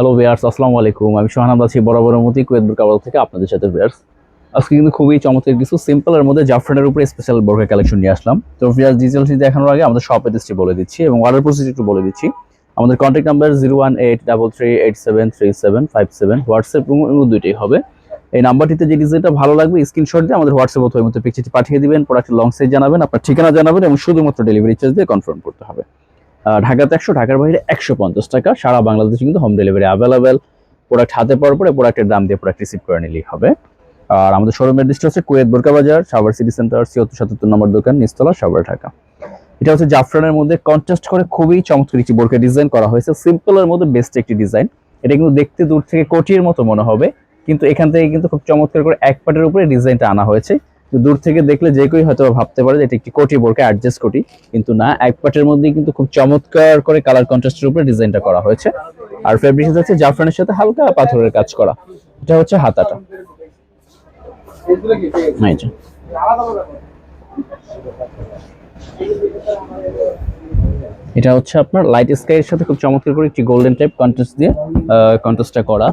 Hello viewers আসসালামু আলাইকুম। আমি সোহানাদ আছি বরাবর মতি কুয়েত কাবাল থেকে আপনাদের সাথে ভিয়ার্স আজকে কিন্তু খুবই চমৎকার কিছু সিম্পলের মধ্যে জাফরানের উপরে স্পেশাল বর্গের কালেকশন নিয়ে আসলাম। তো ভিয়ার্স ডিটেলসটি দেখানোর আগে আমাদের শপ অ্যাড্রেসটি বলে দিচ্ছি এবং অর্ডার প্রসেস একটু বলে দিচ্ছি। আমাদের contact number zero one eight double three eight seven three seven five seven WhatsApp এবং দুইটাই হবে। এই নাম্বারটিতে যে ডিজাইনটা ভালো লাগবে স্ক্রিনশট দিয়ে আমাদের হোয়াটসঅ্যাপ অথবা মধ্যে পিকচারটি পাঠিয়ে দিবেন। প্রোডাক্টের লং সাইজ জানাবেন, আপনার ঠিকানা জানাবেন এবং শুধুমাত্র ডেলিভারি চার্জ দিয়ে কনফার্ম করতে হবে। ঢাকাতে একশো, ঢাকার বাইরে একশো পঞ্চাশ টাকা। সারা বাংলাদেশে কিন্তু হোম ডেলিভারি অ্যাভেলেবেল প্রোডাক্ট হাতে পাওয়ার পরে প্রোডাক্টের দাম দিয়ে প্রোডাক্ট রিসিভ করে নিলেই হবে। আর আমাদের শোরুমের দৃষ্টি হচ্ছে কুয়েত বোরকা বাজার, সাভার সিটি সেন্টার ছিয়াত্তর, সাতাত্তর নম্বর দোকান, নিস্তলা, সাভার, ঢাকা। এটা হচ্ছে জাফরানের মধ্যে কন্ট্রাস্ট করে খুবই চমৎকার একটি বোরকা ডিজাইন করা হয়েছে। সিম্পলের মধ্যে বেস্ট একটি ডিজাইন এটা কিন্তু দেখতে দূর থেকে কোটির মতো মনে হবে। কিন্তু এখান থেকে কিন্তু খুব চমৎকার করে এক পাটের উপরে ডিজাইনটা আনা হয়েছে। দূর থেকে দেখলে যে কেউ হয়তো ভাবতে পারে যে এটা একটি কোটি বোরকা, অ্যাডজাস্ট কোটি, কিন্তু না, এক পাটের মধ্যে কিন্তু খুব চমৎকার করে কালার কন্ট্রাস্টের উপরে ডিজাইনটা করা হয়েছে। আর ফেব্রিক হচ্ছে জাফরানের সাথে হালকা পাথরের কাজ করা। এটা হচ্ছে হাতাটা। এটা হচ্ছে আপনার লাইট স্কাইয়ের সাথে খুব চমৎকার করে একটি গোল্ডেন টাইপ কন্ট্রাস্ট দিয়ে কন্ট্রাস্টটা করা।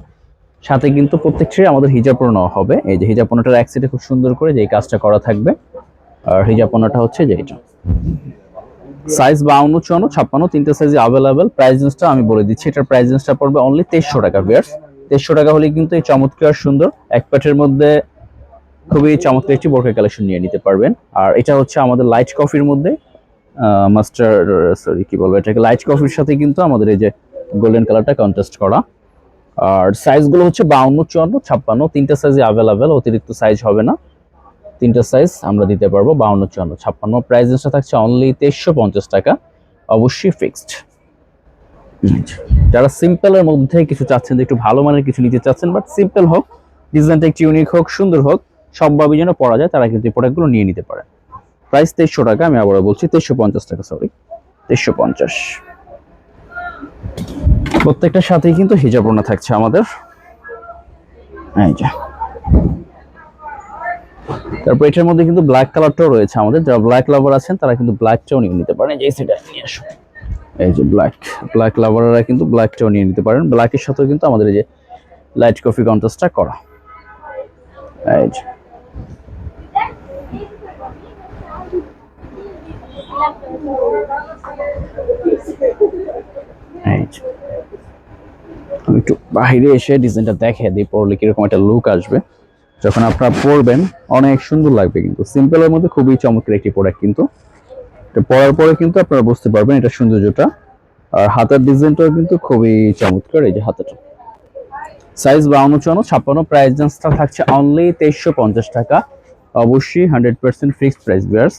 সাথে কিন্তু প্রত্যেকটি আমাদের হিজাপনা হবে। এই যে হিজাপনাটার এক সাইডে খুব সুন্দর করে যে কাজটা করা থাকবে। আর হিজাপনাটা হচ্ছে যে এটা সাইজ বাউন্ন, চুয়ান্ন, ছাপ্পান্ন, তিনটে সাইজে অ্যাভেলেবেল প্রাইস রেঞ্জটা আমি বলে দিচ্ছি, এটার প্রাইস রেঞ্জটা পড়বে অনলি তেইশশো টাকা বিয়ার্স তেইশশো টাকা হলে কিন্তু এই চমৎকার সুন্দর এক প্যাটের মধ্যে খুবই চমৎকার একটি বোরকা কালেকশন নিয়ে নিতে পারবেন। আর এটা হচ্ছে আমাদের লাইট কফির মধ্যে মাস্টার সরি কি বলব এটাকে? লাইট কফির সাথে কিন্তু আমাদের এই যে গোল্ডেন কালারটা কন্টেস্ট করা। আর সাইজগুলো হচ্ছে বাউন্ন, চুয়ান্ন, ছাপ্পান্ন, তিনটা সাইজে অ্যাভেলেবেল অতিরিক্ত সাইজ হবে না। তিনটা সাইজ আমরা দিতে পারব, বাউন্ন, চুয়ান্ন, ছাপ্পান্ন। প্রাইসটা থাকছে অনলি তেইশশো পঞ্চাশ টাকা, অবশ্যই ফিক্সড যারা সিম্পলের মধ্যে কিছু চাচ্ছেন যে একটু ভালো মানের কিছু নিতে চাচ্ছেন বাট সিম্পল হোক ডিজাইনটা একটু ইউনিক হোক, সুন্দর হোক সবভাবে যেন পরা যায়, তারা কিন্তু এই প্রোডাক্টগুলো নিয়ে নিতে পারে। প্রাইস তেইশশো টাকা, আমি আবারও বলছি, তেইশশো পঞ্চাশ টাকা সরি তেইশশো পঞ্চাশ। প্রত্যেকটার সাথেই কিন্তু হিজাবনা থাকছে আমাদের। এই যে। তারপর এটার মধ্যে কিন্তু ব্ল্যাক কালারটাও রয়েছে আমাদের। যারা ব্ল্যাক লাভার আছেন, তারা কিন্তু ব্ল্যাকটাও নিয়ে নিতে পারেন। এই সেটা নিয়ে আসো এই যে ব্ল্যাক ব্ল্যাক লাভাররা কিন্তু ব্ল্যাকটাও নিয়ে নিতে পারেন। ব্ল্যাকের সাথেও কিন্তু আমাদের এই যে লাইট কফি কন্ট্রাস্টটা করা। এই যে। একটু বাইরে এসে ডিজাইনটা দেখে দিই, পরলে কীরকম একটা লুক আসবে। যখন আপনারা পরবেন, অনেক সুন্দর লাগবে কিন্তু। সিম্পলের মধ্যে খুবই চমৎকার একটি প্রোডাক্ট কিন্তু। পরার পরে কিন্তু আপনারা বুঝতে পারবেন এটা সৌন্দর্যটা। আর হাতের ডিজাইনটাও কিন্তু খুবই চমৎকার, এই যে হাতাটা সাইজ বাউন্ন চুয়ান্ন, ছাপ্পান্ন প্রাইস রেঞ্জটা থাকছে অনলি তেইশশো পঞ্চাশ টাকা। অবশ্যই হান্ড্রেড পার্সেন্ট ফিক্সড প্রাইস বিয়ার্স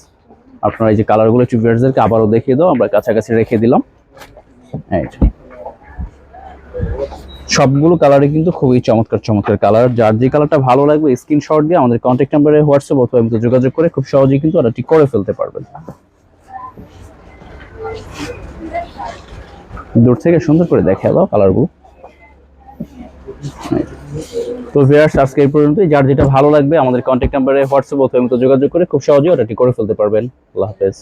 আপনারা এই যে কালারগুলো একটু বিয়ার্সদেরকে আবারও দেখিয়ে দাও, আমরা কাছাকাছি রেখে দিলাম। এই। সবগুলো কালারই কিন্তু খুবই চমৎকার চমৎকার কালার যার যে কালারটা ভালো লাগবে স্ক্রিনশট দিয়ে আমাদের কন্ট্যাক্ট নাম্বারে হোয়াটসঅ্যাপ অথবা যোগাযোগ করে খুব সহজেই কিন্তু অর্ডারটি করে ফেলতে পারবেন। দূর থেকে সুন্দর করে দেখে দাও কালারগুলো তো ভিউয়ার্স আজকে এই পর্যন্তই। যার যেটা ভালো লাগবে, আমাদের কন্ট্যাক্ট নাম্বারে হোয়াটসঅ্যাপ অথবা যোগাযোগ করে খুব সহজেই অর্ডারটি করে ফেলতে পারবেন। আল্লাহ হাফেজ।